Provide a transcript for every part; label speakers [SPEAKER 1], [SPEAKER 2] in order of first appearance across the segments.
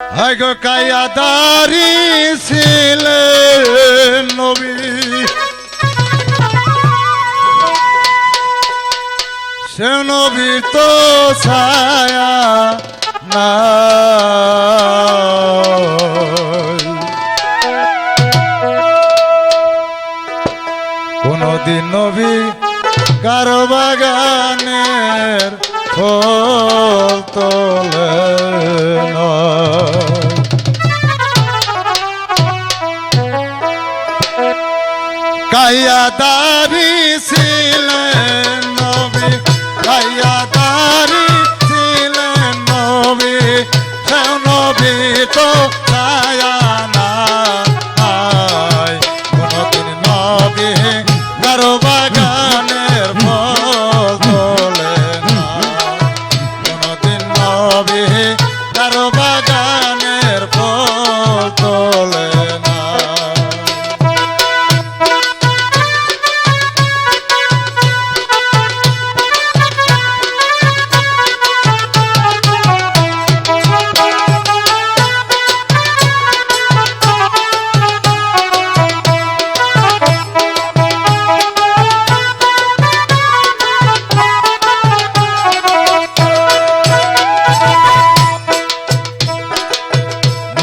[SPEAKER 1] হাইগো কায়াদারি ছিলেন নবী। সে নবী তো ছায়া না। কোনদিন নবী কারও বাগানের ফল তোলা। দায়াদারি ছিলেন নবী দায়াদারি ছিলেন নবী। সে নবী তো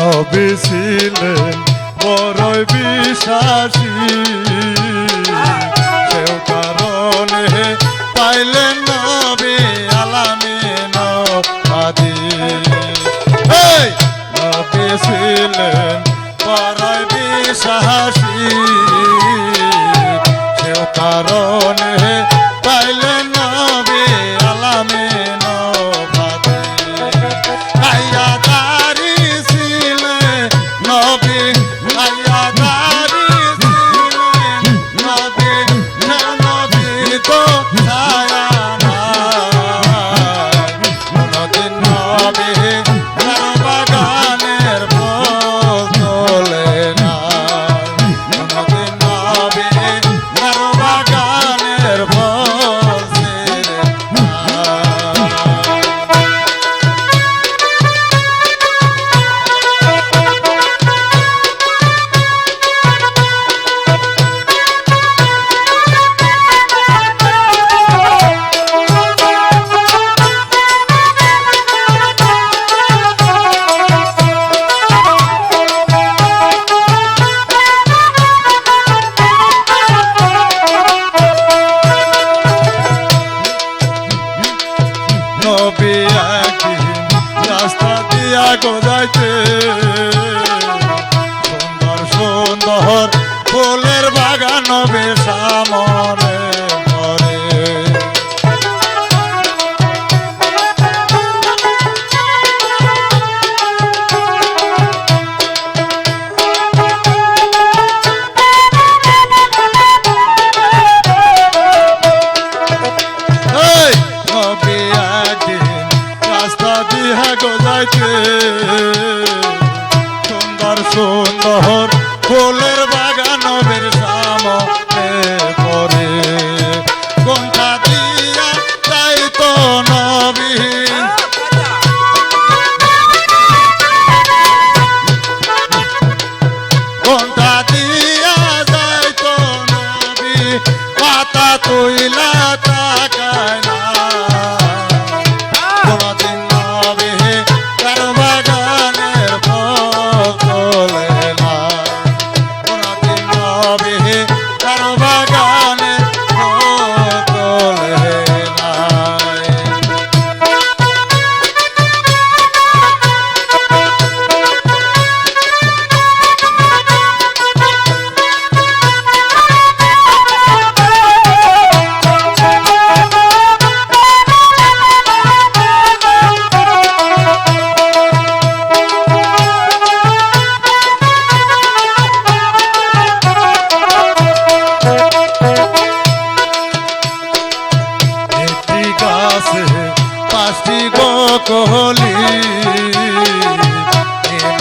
[SPEAKER 1] নবী ছিলেন বড়ই বিশ্বাসী। কেউ কারণে পাইলেন নবী আলামে নদী নবী ছিলেন বড়ই বিশ্বাসী। কেউ কারণে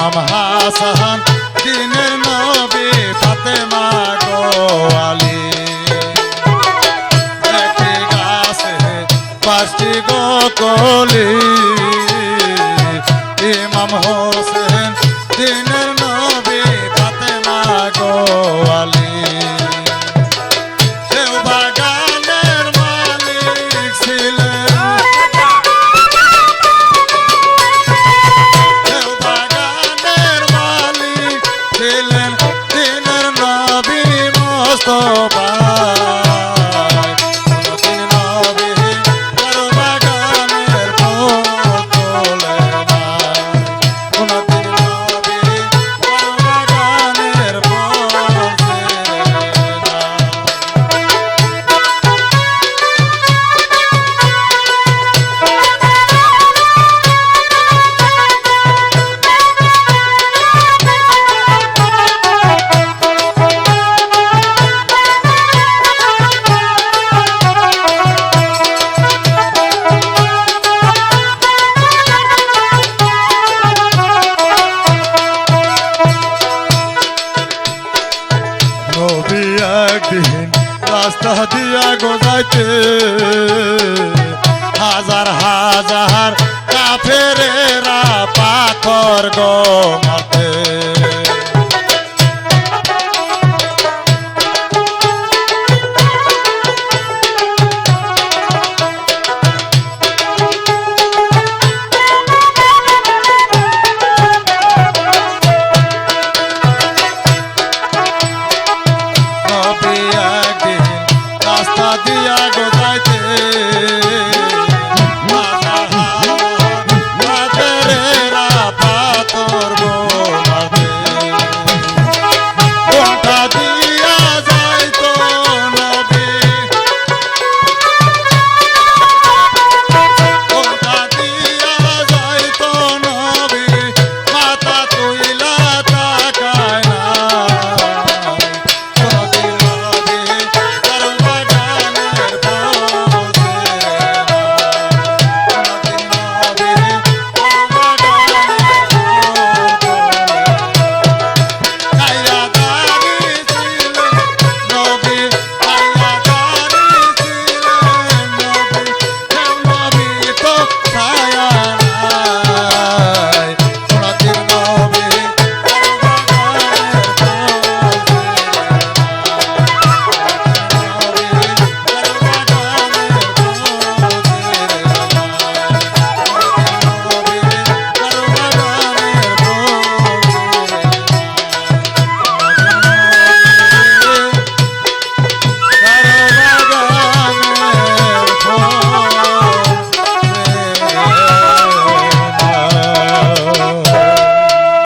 [SPEAKER 1] మహాసహాన్ Oh. দিয়া গোজাইতে। হাজার হাজার কাফেরেরা পাথর গো